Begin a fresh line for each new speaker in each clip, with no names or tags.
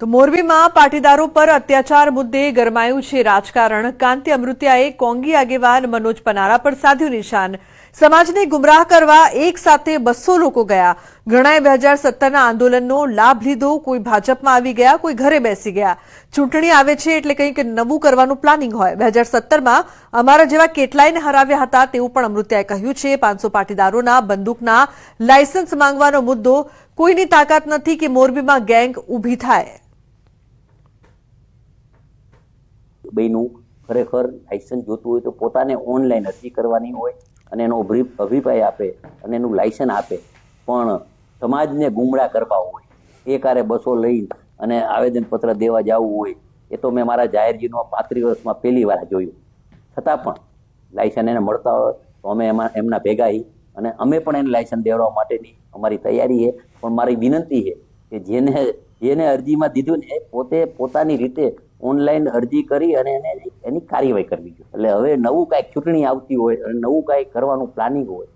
તો મોરબીમાં પાટીદારો પર અત્યાચાર મુદ્દે ગરમાયું છે રાજકારણ. કાંતિ અમૃત્યાએ કોંગી આગેવાન મનોજ પનારા પર સાધ્યું નિશાન. સમાજને ગુમરાહ કરવા એક સાથે બસો લોકો ગયા. ઘણાએ બે હજાર સત્તરના આંદોલનનો લાભ લીધો. કોઈ ભાજપમાં આવી ગયા, કોઈ ઘરે બેસી ગયા. ચૂંટણી આવે છે એટલે કંઈક નવું કરવાનું પ્લાનિંગ હોય. બે હજાર સત્તરમાં અમારા જેવા કેટલાયને હરાવ્યા હતા તેવું પણ અમૃત્યાએ કહ્યું છે. પાંચસો પાટીદારોના બંદૂકના લાયસન્સ માંગવાનો મુદ્દો કોઈની તાકાત નથી કે મોરબીમાં ગેંગ ઊભી થાય.
બેનું ખરેખર લાયસન્સ જોતું હોય તો પોતાને ઓનલાઈન અરજી કરવાની હોય અને એનો અભિ- અભિપ્રાય આપે અને એનું લાયસન્સ આપે. પણ સમાજને ગુમરા કરવા હોય, એ કારે બસો લઈ અને આવેદનપત્ર દેવા જવું હોય, એ તો મેં મારા જાહેરજીનો પાંત્રીસ વર્ષમાં પહેલી વાર જોયું. છતાં પણ લાયસન્સ એને મળતા હોય તો અમે એમાં, એમના ભેગા અને અમે પણ એને લાયસન્સ દેવડાવવા માટેની અમારી તૈયારી છે. પણ મારી વિનંતી છે કે જેને જેને અરજીમાં દીધું ને પોતે પોતાની રીતે ઓનલાઈન અરજી કરી અને એને એની કાર્યવાહી કરવી જોઈએ એટલે હવે નવું કાંઈ ચૂંટણી આવતી હોય અને નવું કાંઈ કરવાનું પ્લાનિંગ હોય.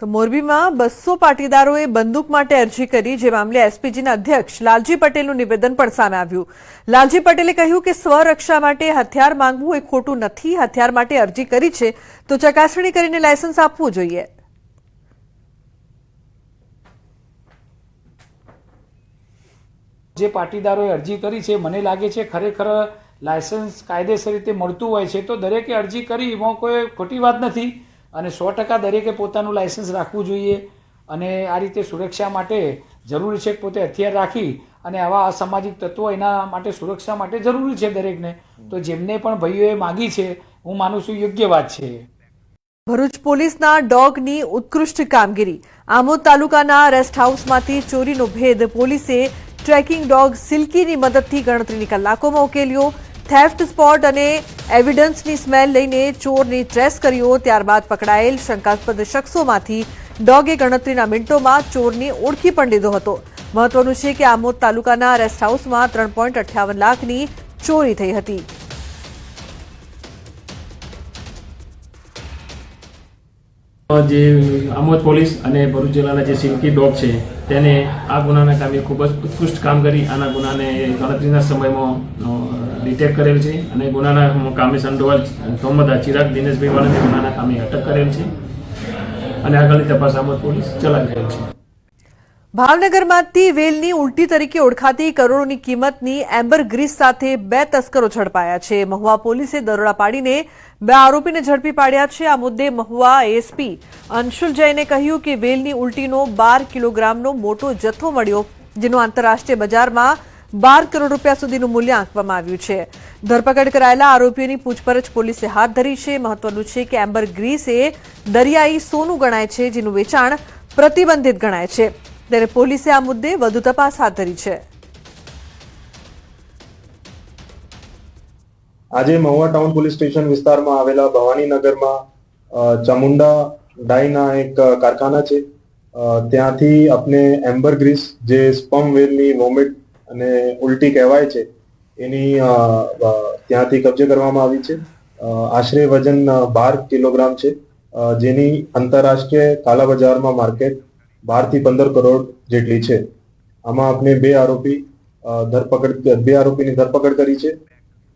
તો મોરબીમાં બસો પાટીદારોએ બંદૂક માટે અરજી કરી, જે મામલે એસપીજીના અધ્યક્ષ લાલજી પટેલનું નિવેદન પણ સામે આવ્યું. લાલજી પટેલે કહ્યું કે સ્વરક્ષા માટે હથિયાર માંગવું એ ખોટું નથી. હથિયાર માટે અરજી કરી છે. તો ચકાસણી કરીને લાયસન્સ આપવું જોઈએ.
જે પાટીદારોએ અરજી કરી છે, મને લાગે છે ખરેખર લાયસન્સ કાયદેસર રીતે મળતું હોય છે, તો દરેકે અરજી કરી, એમાં કોઈ ખોટી વાત નથી. અને સો ટકા દરેકે પોતાનું લાયસન્સ રાખવું જોઈએ અને આ રીતે સુરક્ષા માટે જરૂરી છે પોતે હથિયાર રાખી અને આવા અસામાજિક તત્વો એના માટે સુરક્ષા માટે જરૂરી છે દરેકને. તો જેમને પણ ભાઈઓએ માગી છે, હું માનું છું યોગ્ય વાત છે.
ભરૂચ પોલીસના ડોગની ઉત્કૃષ્ટ કામગીરી. આમોદ તાલુકાના રેસ્ટ હાઉસમાંથી ચોરીનો ભેદ પોલીસે ટ્રેકિંગ ડોગ સિલ્કીની મદદથી ગણતરીની કલાકોમાં ઉકેલ્યો. થેફ્ટ સ્પોટ અને એવિડન્સની સ્મેલ લઈને ચોરની ટ્રેસ કર્યો. ત્યારબાદ પકડાયેલ શંકાસ્પદ શખ્સોમાંથી ડોગે ગણતરીના મિનિટોમાં ચોરની ઓળખી પણ લીધો હતો. મહત્વનું છે કે આમોદ તાલુકાના રેસ્ટ હાઉસમાં ત્રણ લાખની ચોરી થઈ હતી.
જે આમોદ પોલીસ અને ભરૂચ જિલ્લાના જે સિલ્કી ડોગ છે, તેને આ ગુનાના કામે ખૂબ જ ઉત્કૃષ્ટ કામ કરી, આના ગુનાને ગણતરીના સમયમાં ડિટેક્ટ કરેલ છે અને ગુનાના કામે સંડોવાલ તોમદા ચિરાગ દિનેશભાઈ વાળાને ગુનાના કામે અટક કરેલ છે. અને આગળની તપાસ આમોદ પોલીસ ચલાવી રહેલ છે.
ભાવનગરમાંથી વેલની ઉલટી તરીકે ઓળખાતી કરોડોની કિંમતની એમ્બર ગ્રીસ સાથે બે તસ્કરો ઝડપાયા છે. મહુવા પોલીસે દરોડા પાડીને બે આરોપીને ઝડપી પાડ્યા છે. આ મુદ્દે મહુવા એસપી અંશુલ જૈને કહ્યું કે વેલની ઉલટીનો બાર કિલોગ્રામનો મોટો જથ્થો મળ્યો, જેનું આંતરરાષ્ટ્રીય બજારમાં બાર કરોડ રૂપિયા સુધીનું મૂલ્ય આંકવામાં આવ્યું છે. ધરપકડ કરાયેલા આરોપીઓની પૂછપરછ પોલીસે હાથ ધરી છે. મહત્વનું છે કે એમ્બર ગ્રીસ એ દરિયાઈ સોનું ગણાય છે, જેનું વેચાણ પ્રતિબંધિત ગણાય છે. ત્યારે પોલીસે આ મુદ્દે વધુ તપાસ હાથ ધરી છે.
આજે મહુવા ટાઉન પોલીસ સ્ટેશન વિસ્તારમાં આવેલા ભવાનીનગરમાં ચામુંડા ડાઈના એક કારખાના છે. ત્યાંથી આપણે એમ્બર ગ્રીસ જે સ્પમ વેલની વોમિટ અને ઉલટી કહેવાય છે, એની ત્યાંથી કબજે કરવામાં આવી છે. આશરે વજન બાર કિલોગ્રામ છે. જેની આંતરરાષ્ટ્રીય કાલા બજારમાં માર્કેટ બારથી પંદર કરોડ જેટલી છે. આમાં આપણે બે આરોપી ધરપકડ, બે આરોપીની ધરપકડ કરી છે.